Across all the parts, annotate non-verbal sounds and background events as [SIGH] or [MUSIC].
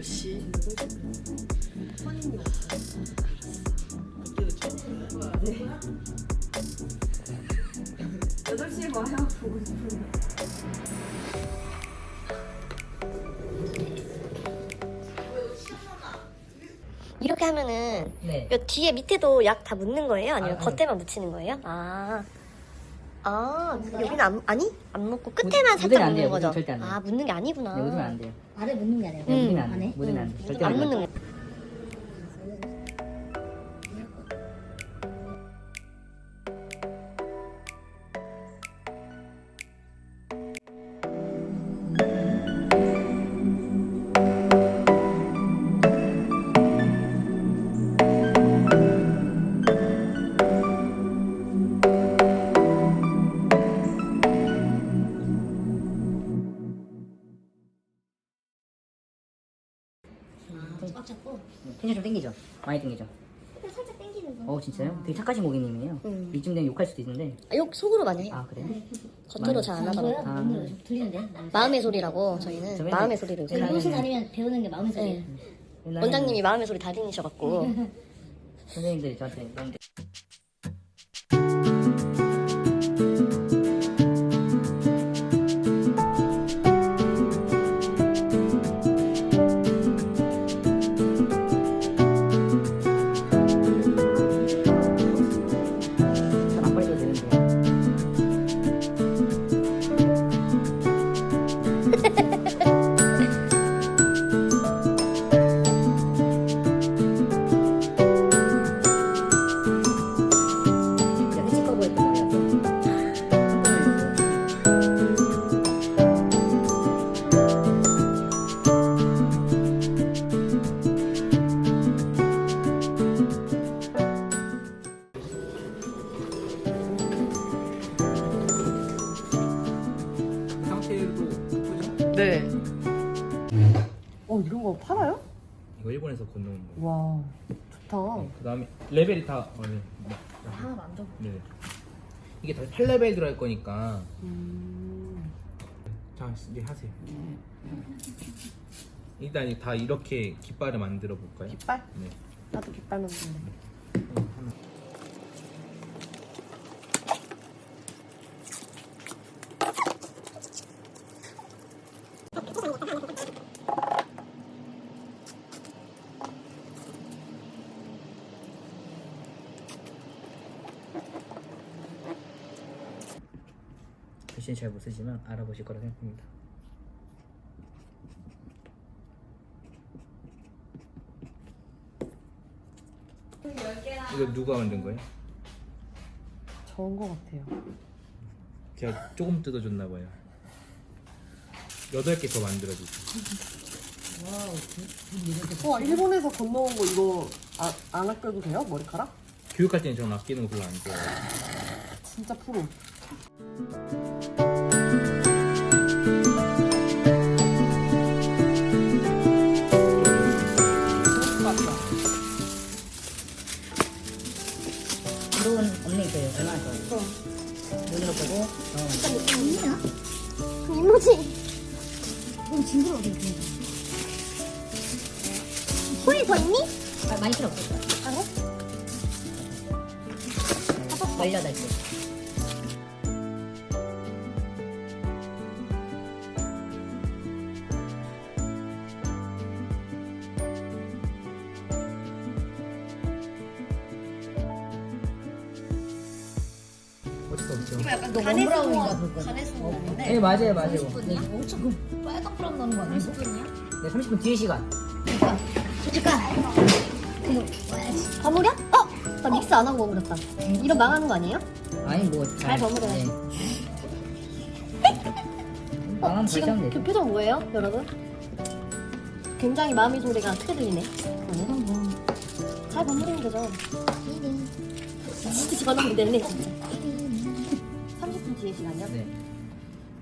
8시. 여덟 시에 와야 보고 싶은데. 이렇게 하면은 네. 요 뒤에 밑에도 약 다 묻는 거예요? 아니면 아, 겉에만 묻히는 거예요? 아. 아, 여기는 안, 아니? 안 묻고 끝에만 묻- 살짝 묻으면 안 묻는 돼요. 거죠? 묻으면 절대 안 돼요. 아, 묻는 게 아니구나. 네, 묻으면 안 돼요. 아래 묻는 게 아니라 네, 음. 묻으면 안? 돼. 묻으면 안 돼. 절대 안. 묻는 거. 좀 땡기죠? 많이 땡기죠? 살짝 당기는 거. 어 진짜요? 되게 착하신 고객님이에요. 음. 이쯤 되면 욕할 수도 있는데. 아, 욕 속으로 많이 해요. 아 그래요? 겉으로 잘 안? 하더라고요. 아. 눈으로 들리는데? 마음의 소리라고 저희는 저 마음의 소리를 요새 무슨 아니면 배우는 게 마음의 소리. 네. 옛날에는 원장님이 마음의 소리 달인이셔갖고 [LAUGHS] 선생님들이 저한테 너무 네. 어, 이런 거 팔아요? 이거 일본에서 건너온 거. 와, 좋다. 그 다음에 레벨이 다 어, 네. 네. 하나 만져. 네. 이게 다 8레벨 들어갈 거니까 음, 자 이제 하세요. 일단 다 이렇게 깃발을 만들어 볼까요? 깃발? 네. 나도 깃발 만드는데. 글씨는 잘못 쓰지만 알아보실 거라 생각합니다. 이거 누가 만든 거예요? 좋은 거 같아요. 제가 조금 뜯어줬나 봐요. 여덟 개 더 만들어 주세요. 와, 일본에서 건너온 거 이거 아, 안 아껴도 돼요? 머리카락? 교육할 때는 저는 아끼는 거 별로 안 좋아해요. 진짜 프로. 소리 더 있니? 아, 많이 필요. 아, 그래? 18개. 어쩔 수 없죠. 약간 너 원브라운인가 볼 거야. 네, 맞아요, 맞아요. 네, 엄청 그 빨간 브라운 나는 거 아니야? 네, 30분 뒤에 시간. 솔직한. 그거 와야지. 버무려? 어? 나 믹스 안 하고 버무렸다. 이런 망하는 거 아니에요? 아니, 뭐. 잘 버무려야지. 어, 어, 지금 그 표정 뭐예요, 여러분? 굉장히 마음의 소리가 크게 들리네. 잘 버무리면 되죠. 진짜 집어넣으면 되네, 진짜. 30분 뒤에 시간이요? 네.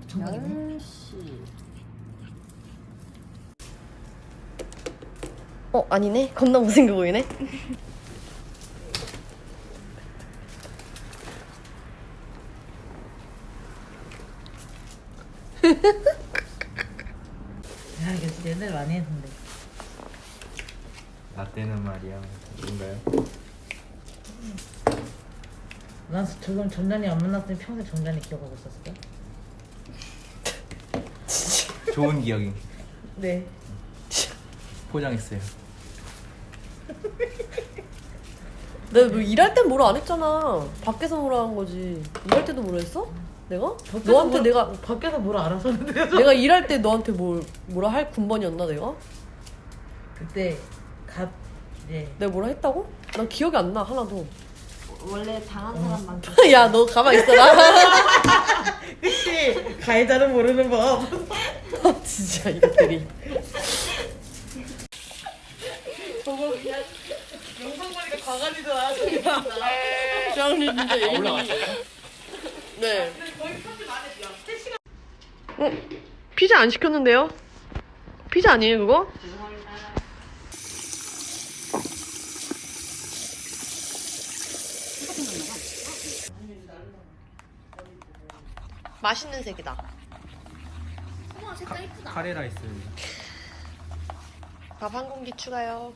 정답이네. 10시. 어, 아니네. 겁나 못생겨 보이네. 야, 이거 진짜 옛날에 많이 했는데. 나 때는 말이야. 뭔가요? 난 저건 전단이 안 만났으면 평생 전단이 기억하고 있었을까? 좋은 기억이 네. 포장했어요. [LAUGHS] 내가 뭐 일할 땐 뭐라 안 했잖아. 밖에서 뭐라 한 거지. 일할 때도 뭐라 했어? 내가? 너한테 내가 밖에서 뭘 알아서 하는데 내가 일할 때 너한테 뭘 뭐라 할 군번이었나 내가? 그때 갓 예. 내가 뭐라 했다고? 난 기억이 안 나 하나도. 원래 당한 사람만 [LAUGHS] 야 너 가만 있어라. [LAUGHS] 그치 가해자는 모르는 법 진짜 이것들이. 짱이 진짜 얘기. 네. 어 피자 안 시켰는데요? 피자 아니에요 그거? 맛있는 색이다. 우와 색깔 이쁘다. 카레 라이스. 밥 한 공기 추가요.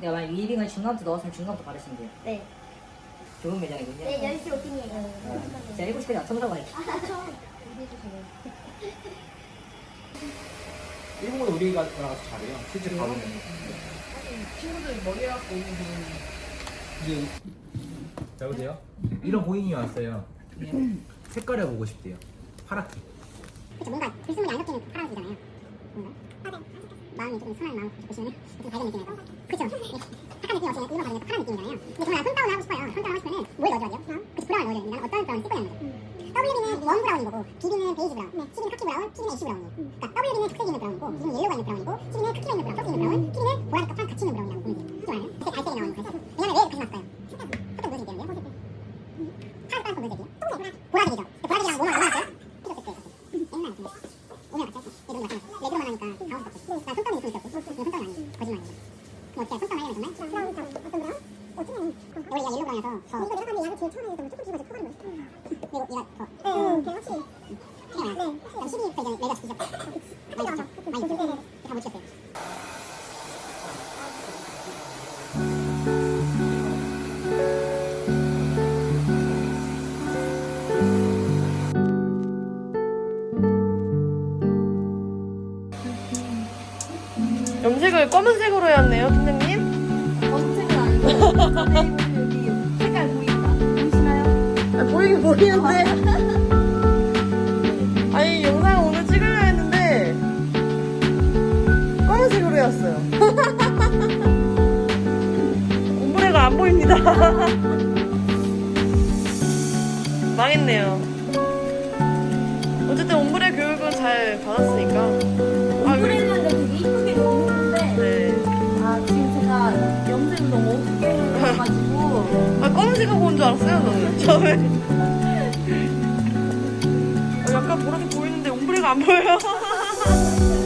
내가 만약 위빙을 중간부터 넣었으면 중간부터 바르시면 돼요 네. 좋은 매장이군요 네 10시 오픈이에요. 제가 7시까지 맞춰보라고 할게 일본은 우리가 나가서 잘해요. 실제 가보면. 친구들 머리 갖고 오는 이게 여보세요? 이런 고인이 왔어요. 색깔을 보고 싶대요. 파랗게. 뭔가 글쓰는 게안 섞이는 파란색이잖아요. 뭔가? 마음이 조금 순한 마음 보시면 좀 밝은 느낌이고. 그쵸 [LAUGHS] 착한 느낌 없이 일반 바르니까 파란 느낌이잖아요. 근데 저는 손다운을 하고 싶어요. 손다운 하고 싶으면 뭘 넣어줘야 돼요? 그쵸 브라운을 넣어줘야 됩니다. 어떤 브라운을 쓸 거냐는 거죠? WB는 원 브라운인 거고 BB는 베이지 브라운. CB는 카키 브라운 P는 애쉬 브라운이에요. 그러니까 WB는 각색이 있는 브라운이고 BB는 옐로우가 있는 브라운이고 CB는 카키가 있는 브라운 섞여 있는 브라운 P는 보라색 같이 있는 브라운이라고 보면 돼요? 그죠 알아요? 갈색이 나오는 거예요. 왜냐면 그리고 얘가 더. 응, 걔 확실히. 그래, 네. 그럼 12부터 이제 레가 시작. 많이 줬죠? 많이 줬죠? 다못 치겠어요. 염색을 검은색으로 해왔네요, 팀장님. 검색은 아니고 보이긴 보이는데. [LAUGHS] 아니, 영상 오늘 찍으려 했는데, 검은색으로 해왔어요. [LAUGHS] 옴브레가 안 보입니다. 망했네요. 어쨌든 옴브레 교육은 잘 받았으니까. 아, 검은색 하고 온줄 알았어요, 저는. [LAUGHS] 처음에. 어, 약간 보라색 보이는데 옴브레가 안 보여요. [LAUGHS]